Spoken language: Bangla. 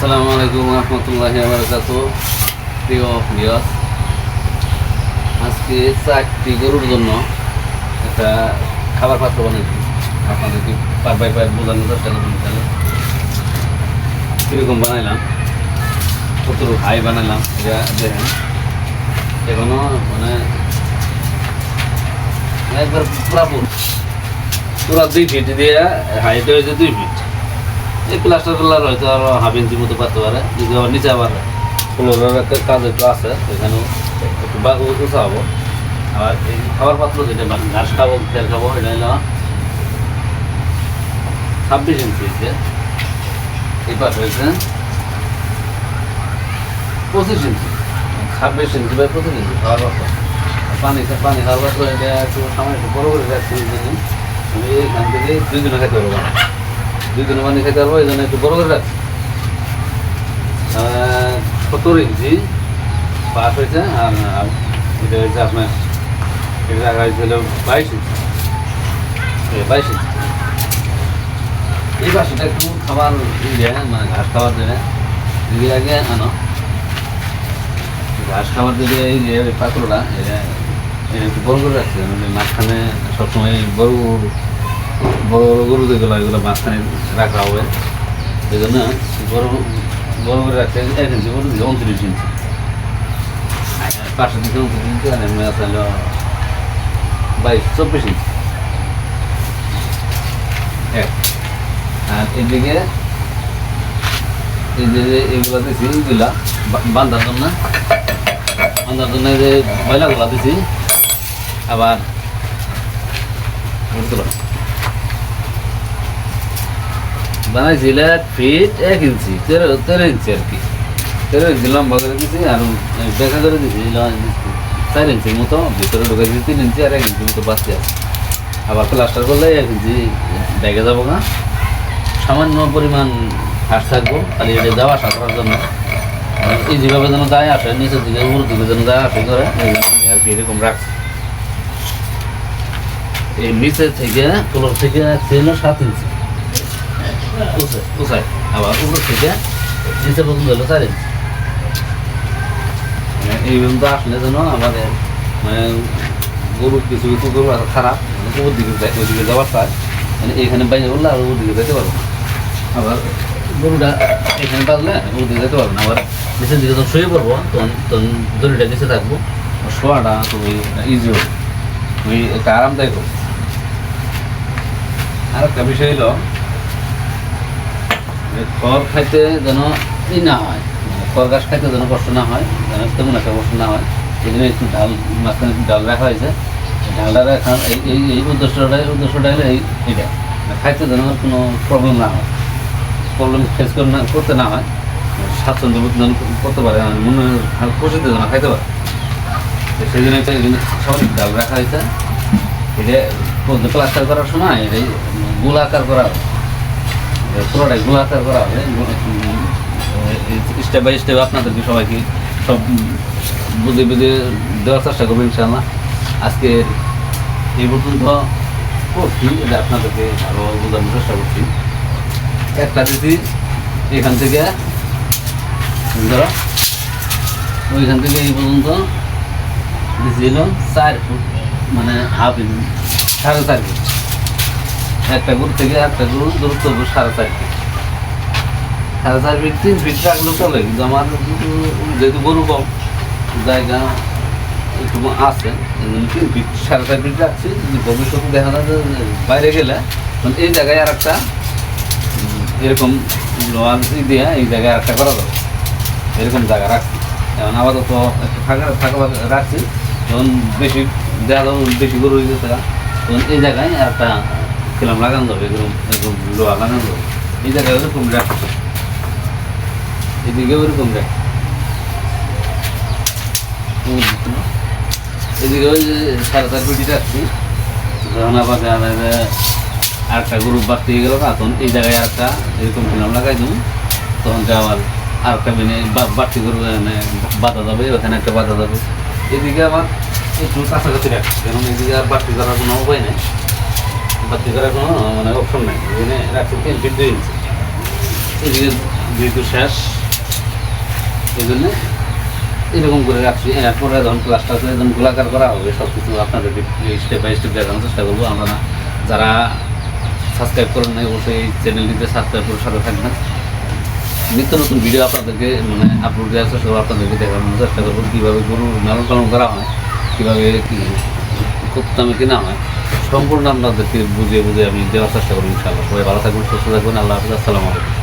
আসসালামু আলাইকুম রহমতুল্লাহ বারকাত প্রিয় আজকে চারটি গরুর জন্য একটা খাবার পাত্র বানাইছি। আপনাদেরকে পার বাই পার বোঝানোর চেষ্টা করবেন তাহলে কীরকম বানাইলাম? কত হাই বানাইলাম? এটা দেখেন। এখনও মানে একবার পুরা পুরা দুই ফিট দিয়ে হাইট হয়েছে দুই ফিট এই প্লাস্টার কালার হয়তো আরও হাফ ইঞ্চি মতো পারতে পারে, যদি আবার নিচে আবার ফ্লোরের একটা কাজ একটু আছে এখানেও একটু উঁচা হব। আর এই খাবার পাত্র যেটা মানে ঘাস খাব, তেল খাব, এটা হলো ছাব্বিশ ইঞ্চি হয়েছে এই পাশ হয়েছে পঁচিশ ইঞ্চি, ছাব্বিশ ইঞ্চি বা পঁচিশ ইঞ্চি খাবার পাত্র। পানি পানি খাওয়ার পাত্র এটা একটু সামনে একটু বড় করে রাখছি আমি এইখান থেকে দুই দিনে খাইতে পারব। দুই দিনে পানি খেতে পারব, এই জন্য একটু বড় করে রাখছি। সত্তর ইঞ্চি পাস হয়েছে, আর এটা হয়েছে আপনার, এটা রাখা হয়েছিল বাইশ ইঞ্চি। বাইশ ইঞ্চি। এই পাশেটা একটু খাবার দিয়ে মানে ঘাস খাবার দেবে দিয়ে আগে আনো। ঘাস খাবার দিলে এই যে ওই পাত্রটা এটা একটু বড় করে রাখছে মানে মাঝখানে সবসময় বড় বড় বড় গরু যেগুলো এগুলো মাঝখানে রাখা হবে। এই জন্য বড় বড় করে রাখছে এক ইঞ্চি বড় দিকে উনত্রিশ ইঞ্চি। পাশের দিকে উনত্রিশ ইঞ্চি আর এমনি আছে বাইশ, চব্বিশ ইঞ্চি। এক। আর এদিকে এই যে এগুলো দিছি এগুলা বান্ধার জন্য। বান্ধার জন্য যে ময়লাগুলা দিছি। আবার বানাইছিল এক ফিট এক ইঞ্চি তেরো তেরো ইঞ্চি আর কি। তেরো ইঞ্চি লম্বা করে আর বেঁকা করে ল- চার ইঞ্চির মতো, ভিতরে ঢুকে দিছি তিন ইঞ্চি আর এক ইঞ্চি মতো বাঁচতে আছে। আবার প্লাস্টার করলে এক ইঞ্চি ডেকে যাব না। সামান্য পরিমাণ ঘাস থাকব খালি এটা যাওয়া আসা করার জন্য। এই যেভাবে যেন যায় আসে, নিচের দিকে উপর দিকে যেন যায় আসে করে আর কি এরকম রাখছে। এই নিচে থেকে ফ্লোর থেকে ছিল সাত ইঞ্চি গরুটা এখানে বাজলে উপর যেতে পারব না। আবার নিচের দিকে যখন শুয়ে পড়ব দড়িটা নিচে থাকব। শোয়াটা খুবই ইজি হবে। খুবই একটা আরামদায়ক হবে। আর একটা বিষয় হলো খড় খাইতে যেন ই না হয় মানে খড় ঘাস খাইতে যেন কষ্ট না হয়, যেন তেমন একটা কষ্ট না হয়। এই জন্য একটু ডাল মাঝখানে একটু ডাল রাখা হয়েছে। ডালটা রাখা এই এই এই উদ্দেশ্যটা উদ্দেশ্যটা হলো এই এটা মানে খাইতে যেন কোনো প্রবলেম না হয়। প্রবলেম ফেস করে না, করতে না হয়। স্বাচ্ছন্দ্য যেন করতে পারে, মনে হয় খুশিতে যেন খাইতে পারে। তো সেই জন্য এই জন্য স্বাভাবিক ডাল রাখা হয়েছে। এটা প্লাস্টার করার সময় এটাই গোলাকার করা পুরোটাই গোলাকার করা হবে স্টেপ বাই স্টেপ আপনাদেরকে সবাইকে সব বুঝে বুঝে দেওয়ার চেষ্টা করব ইনশাআল্লাহ। আজকে এই পর্যন্ত করছি, এটা আপনাদেরকে আরও বোঝানোর চেষ্টা করছি। একটা দিদি এখান থেকে, ধরো, ওইখান থেকে এই পর্যন্ত দিয়েছিল চার ফুট মানে হাফ ইঞ্চ, সাড়ে চার ফুট। একটা গরু থেকে একটা গরু দূরত্ব সাড়ে চার ফিট সাড়ে চার ফিট তিন ফিট রাখলেও চলে, কিন্তু আমার যেহেতু গরু কম, জায়গা একটু আছে তিন ফিট সাড়ে চার ফিট রাখছি ভবিষ্যতে দেখা যায় বাইরে গেলে এই জায়গায় আর একটা এরকম লোহার দিয়ে এই জায়গায় আর একটা করা যাবে। এরকম জায়গা রাখছি। এখন আপাতত একটু ফাঁকা ফাঁকা রাখছি, যখন বেশি দেখা বেশি গরু হয়ে গেছে তখন এই জায়গায় একটা কিলাম লাগানো যাবে এরকম এরকম লোহা লাগানো এই জায়গায় ওরকম রাখছে এদিকে ওরকম রাখ এদিকে ওই সাড়ে চার কোটি রাখছি যখন আবার আরেকটা গরু বাড়তে গেল তখন এই জায়গায় আরেকটা এরকম কিলাম লাগাই দেবো তখন যে আবার আরেকটা মানে বাড়তি গরু মানে বাধা যাবে ওখানে একটা বাধা যাবে এদিকে আবার একটু কাছাকাছি রাখছি কারণ এদিকে আর বাড়তি করার কোনো উপায় নেই বাড়তি করার কোনো মানে অপশন নেই। এখানে রাখছি তিন ফিট দুই ইঞ্চি এদিকে যেহেতু শেষ, এই জন্য এরকম করে রাখছি। এরপরে যখন ক্লাসটা করে, যখন গোলাকার করা হবে সব কিছু আপনাদেরকে স্টেপ বাই স্টেপ দেখানোর চেষ্টা করব। আমরা যারা সাবস্ক্রাইব করেন নাই, অবশ্যই এই চ্যানেলটিতে সাবস্ক্রাইব করে সাথে থাকবেন। নিত্য নতুন ভিডিও আপনাদেরকে মানে আপলোড দেওয়ার চেষ্টা করব, আপনাদেরকে দেখানোর চেষ্টা করব, কীভাবে গরু লালন পালন করা হয়, কীভাবে কি কত দামে কেনা হয়। সম্পূর্ণ আপনাদেরকে বুঝিয়ে বুঝিয়ে আমি দেওয়ার চেষ্টা করব ইনশাআল্লাহ। সবাই ভালো থাকবেন, সুস্থ থাকবেন, আল্লাহ হাফিজ, আসসালামু আলাইকুম।